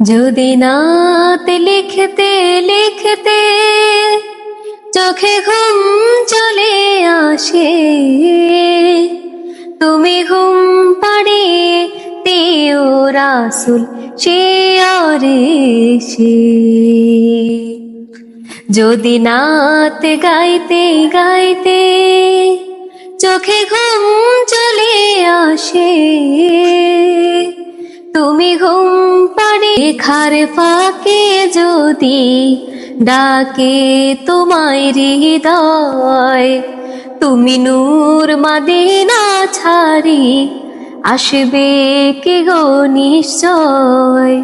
যদি নাত লিখতে লিখতে চোখে ঘুম চলে আসে, তুমি ঘুম পাড়িয়ে দিও রাসুল, সে আরে সে যদি নাত গাইতে গাইতে চোখে ঘুম চলে আসে, তুমি ঘুম পাড়ে খার ফাঁকে যদি ডাকে তোমায় হৃদয়, তুমি নূর মাদিনা ছাড়ি আসবে কে গো নিশ্চয়?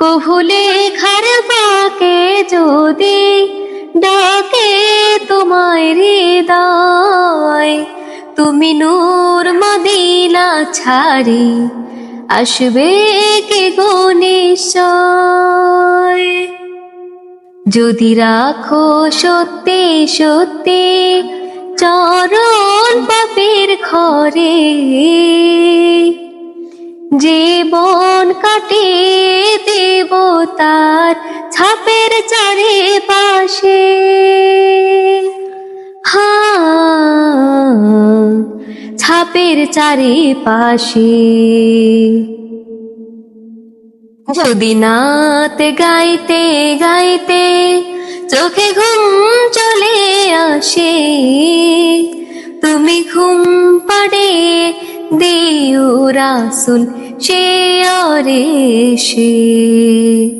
কহুলে খার পাকে যদি ডাকে তোমায় হৃদয়, তুমি নূর মদিনা ছাড়ি আসবে কে গো যদি রাখো সত্যি সত্যি চরণ পাপের ঘরে জীবন কাটে দেব তার ছাপের চারে পাশে হ্যাঁ ছাপের চারে পাশে যদি নাতে গাইতে গাইতে চোখে ঘুম চলে আসে, তুমি ঘুম পাড়ে দিও রাসুল সে অরে সে